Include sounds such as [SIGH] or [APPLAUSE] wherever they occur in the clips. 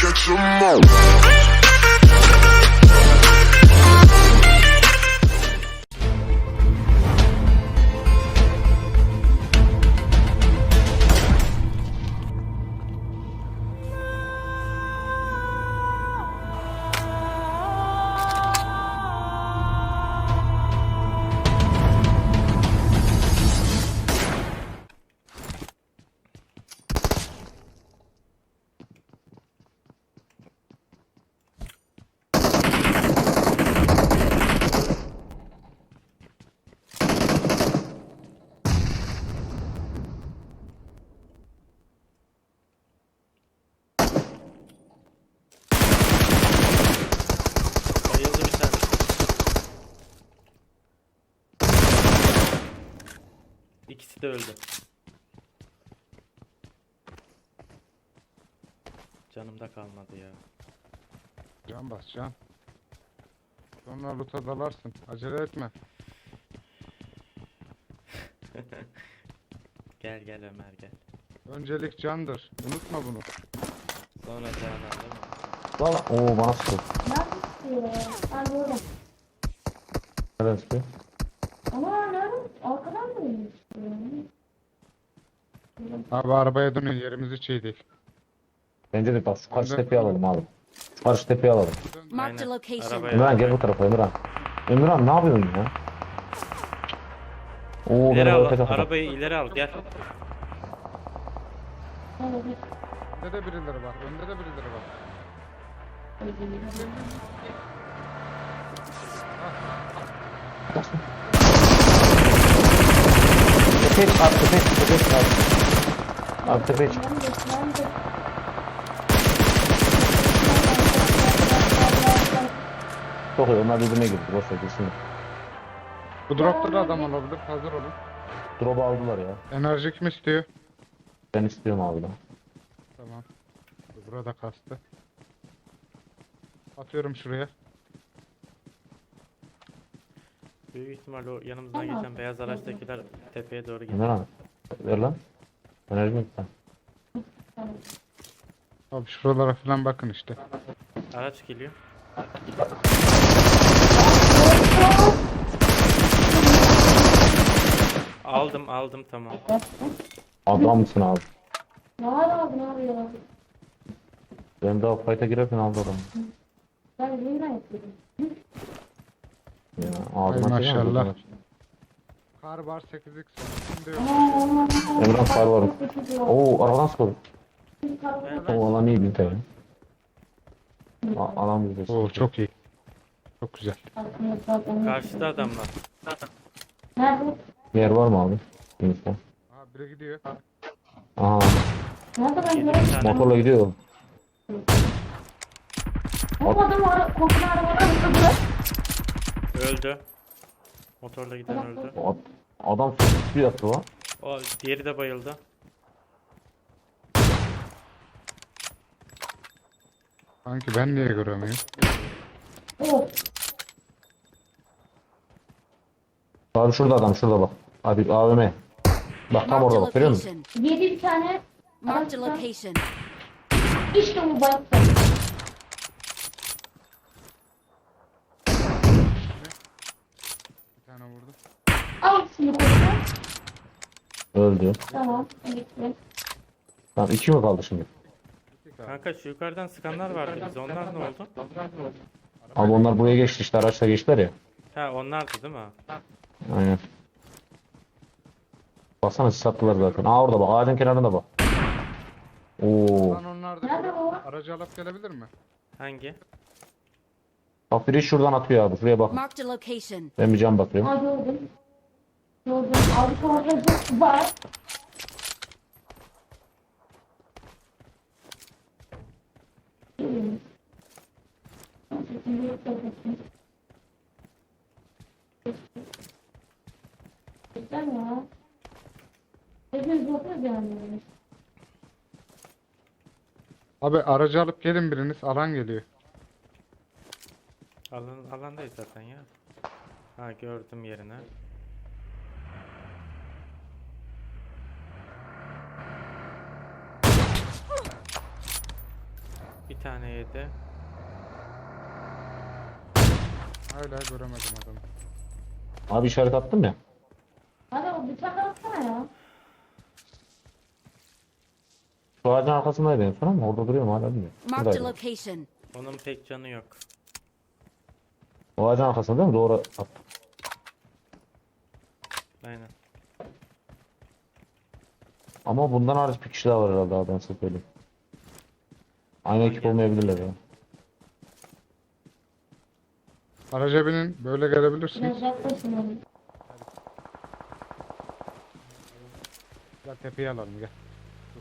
catch 'em all. İkisi de öldü. Canımda kalmadı ya. Can bas can. Sonra loot'a dalarsın. Acele etme. [LAUGHS] Gel gel Ömer gel. Öncelik candır. Unutma bunu. Sonra Canan değil mi? Valla oo bana. Nerede Ha gördüm. Ama nerede? Arkadan mı inmiş? Abi arabaya dönün yerimiz hiç iyi değil. Bence de şu karşı tepeyi alalım abi. Karşı tepeyi alalım. Marked a location. Arabaya- Emirhan gel bu tarafa Emirhan. Emirhan ne yapıyorsun ya? Oo İleri ben al, öte kafadan. arabayı ileri al gel. Önde de birileri var. Önde de birileri var. Tepeye çık abi tepeye çık tepeye çık abi. Abi tepeye çık. Çok iyi onlar birbirine girdi. Boş ver girsin. Bu dropta da adam olabilir. Hazır olun. Drop'u aldılar ya. Enerji kim istiyor? Ben istiyorum abi ben. Tamam. Burada kastı. Atıyorum şuraya. Büyük ihtimal o yanımızdan geçen beyaz araçtakiler tepeye doğru gidiyor. Emirhan ver lan. Enerji mi gitti? Abi şuralara falan bakın işte. Araç geliyor. Aldım aldım tamam. Adam mısın abi? Ne var abi ya? Ben daha fight'a girerken aldı adam. Ben yeniden yapıyorum. Ya ağzına Ay şey maşallah. Kar var 8x var. Emrah kar var. Oo arabadan sıkıldı. O alan iyi bir tane. A- Alan bizde. Oo çok iyi. Çok güzel. karşıda adamlar. Nerede? Yer var mı abi? Yunus'ta. Aha biri gidiyor. Aha motorla gidiyor. Bu adam ara, kokunu arabadan yıkadı. Öldü. Motorla giden öldü. O ad- Adam bir yaptı lan. O diğeri de bayıldı. Sanki ben niye göremiyorum? Oh. Abi şurada adam şurada bak. Abi AVM. Bak tam Marked a orada bak görüyor musun? location. Yedi bir tane. Marked a location. İşte bu bayıktı. Tane vurdum. Al şimdi kokunu. Öldü. Tamam. Gitti. Tamam iki mi kaldı şimdi? Kanka şu yukarıdan sıkanlar vardı bize. Onlar ne oldu? Abi onlar buraya geçti işte araçla geçtiler ya. Ha onlardı değil mi? Aynen. Baksana siz sattılar zaten. Aa orada bak ağacın kenarında bak. Oo. Lan onlar da Nerede o? aracı alıp gelebilir mi? Hangi? Bak biri şuradan atıyor abi. Şuraya bak. Marked a location. Ben bir cam bakıyorum. Ha gördüm. Gördüm. Abi sonra var. Güzel ya. Hepimiz yapıyoruz yani. Abi aracı alıp gelin biriniz. Alan geliyor. Alan, alandayız zaten ya. Ha gördüm yerini. Bir tane yedi. Hala göremedim adamı. Abi işaret attım ya. Hadi o bıçak atsana ya. Şu ağacın arkasındaydı en son ama orada duruyor mu hala bilmiyorum. Marked a location. Onun pek canı yok. O ağacın arkasında değil mi? Doğru attım. Aynen. Ama bundan hariç bir kişi daha var herhalde abi ben size söyleyeyim. Aynı ekip olmayabilirler ya. Araca binin böyle gelebilirsin. Biraz yaklaşın oğlum. Gel tepeye alalım gel. Dur.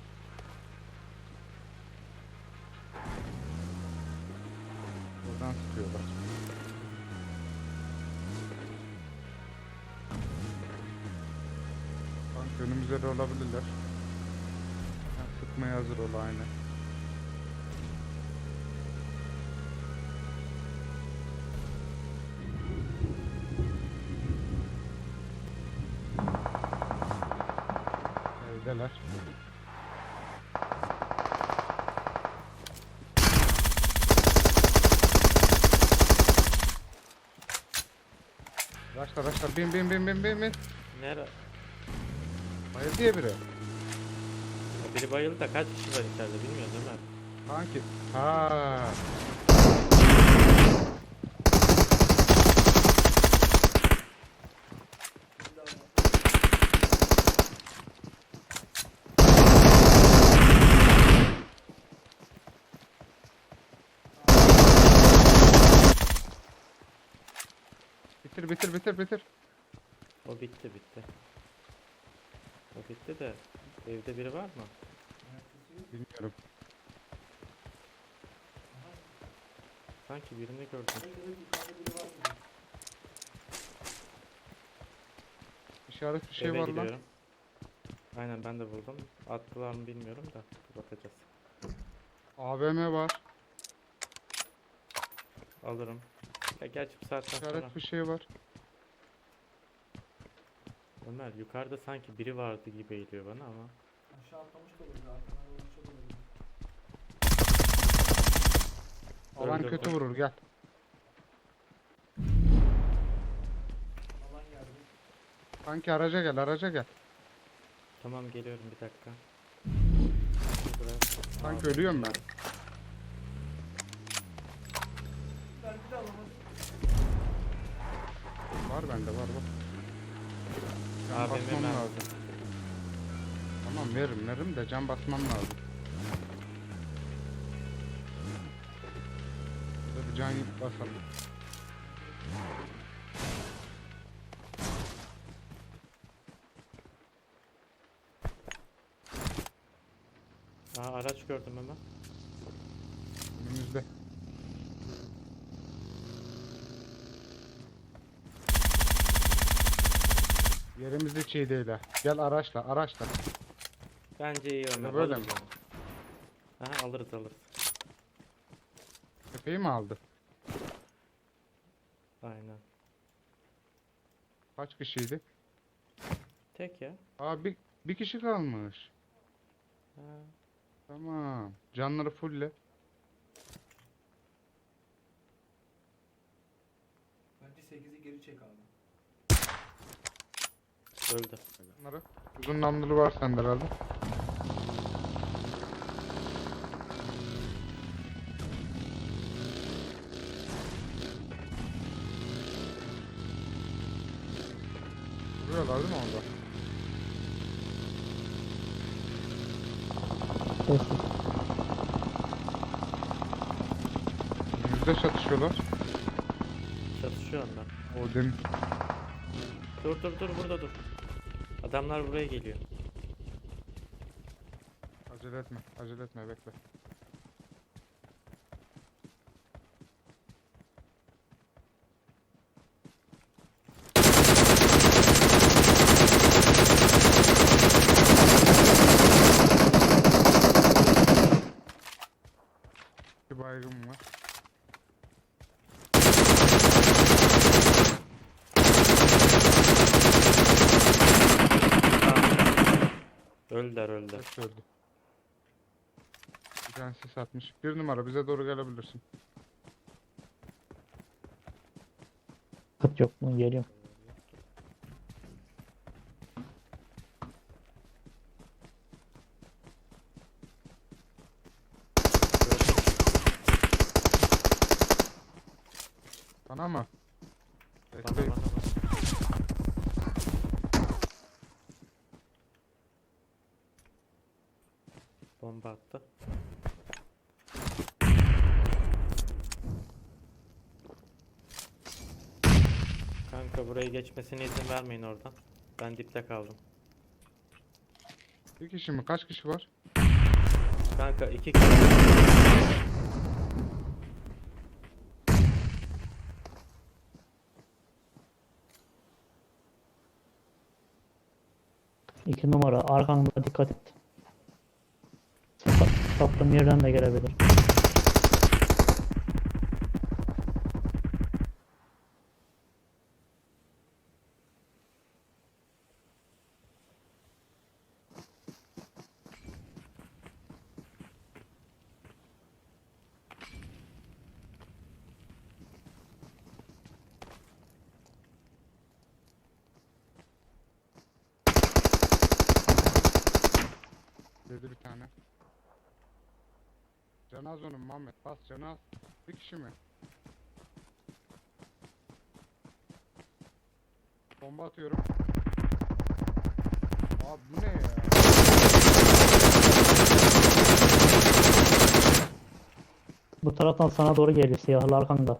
Buradan sıkıyorlar. Önümüzde de olabilirler. Sen sıkmaya hazır ol aynen. Evdeler. Başla başla bin bin bin bin bin bin. Nere? Hayır diye biri. Biri bayıldı da kaç kişi var içeride bilmiyoruz değil mi? Sanki. Ha. Bitir bitir bitir bitir. O bitti bitti. O bitti de evde biri var mı? Bilmiyorum. Sanki birini gördüm. İşaret bir şey Eve var lan. gidiyorum. Aynen ben de buldum. Attılar mı bilmiyorum da bakacağız. AVM var. Alırım. Ya gerçi bu saatten sonra İşaret bir şey var. Ömer yukarıda sanki biri vardı gibi geliyor bana ama. Alan Öldü kötü vurur gel. Sanki araca gel araca gel. Tamam geliyorum bir dakika. Biraz... Sanki ölüyorum ben. Var bende var bak. Can basmam mermi. lazım. Tamam veririm veririm de can basmam lazım. Burada bir can basalım. Aa araç gördüm hemen. Önümüzde. Yerimiz hiç iyi değil ha. Gel araçla araçla. Bence iyi Ömer. böyle alırız mi? Aha alırız alırız. Tepeyi mi aldı? Aynen. Kaç kişiydi? Tek ya. Aa bir, bir kişi kalmış. Ha. Tamam. Canları fulle. Bence 8'i geri çek abi. Öldü. Bunları. Uzun namlulu var sende herhalde. Vuruyorlar değil mi orada? Önümüzde çatışıyorlar. Çatışıyor onlar. O dem Dur dur dur burada dur. Adamlar buraya geliyor. acele etme, acele etme bekle. Bir baygın var. Öldü. Yani sis atmış. Bir numara bize doğru gelebilirsin. Kıt yok mu? Geliyorum. Bana mı? Bana Bekleyin. bana bana. Bomba attı. Kanka buraya geçmesine izin vermeyin oradan. Ben dipte kaldım. Bir kişi mi? Kaç kişi var? Kanka iki kişi. İki numara. Arkanda dikkat et. Sap- Sattığım yerden de gelebilir. Dedi bir tane. Canaz onun Muhammed. Bas canaz. Bir kişi mi? Bomba atıyorum. Abi bu ne ya? Bu taraftan sana doğru geliyor. Siyahlı arkanda.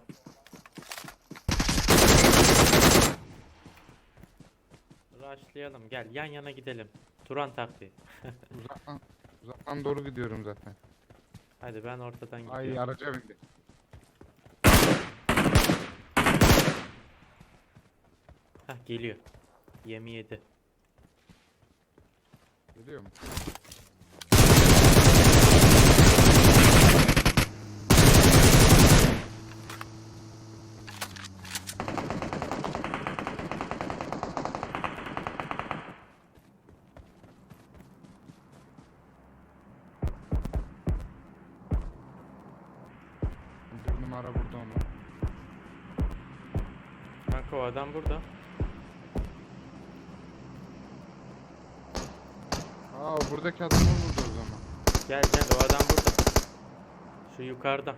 Rushlayalım gel yan yana gidelim. Turan taktiği. [LAUGHS] Uzaktan, uzaktan doğru gidiyorum zaten. Hadi ben ortadan gidiyorum. Ay araca bindi. Hah geliyor. Yemi yedi. Geliyor mu? Bir numara burada onu. Kanka o adam burada. Aa buradaki adamı vurdu o zaman. Gel gel o adam burada. Şu yukarıda.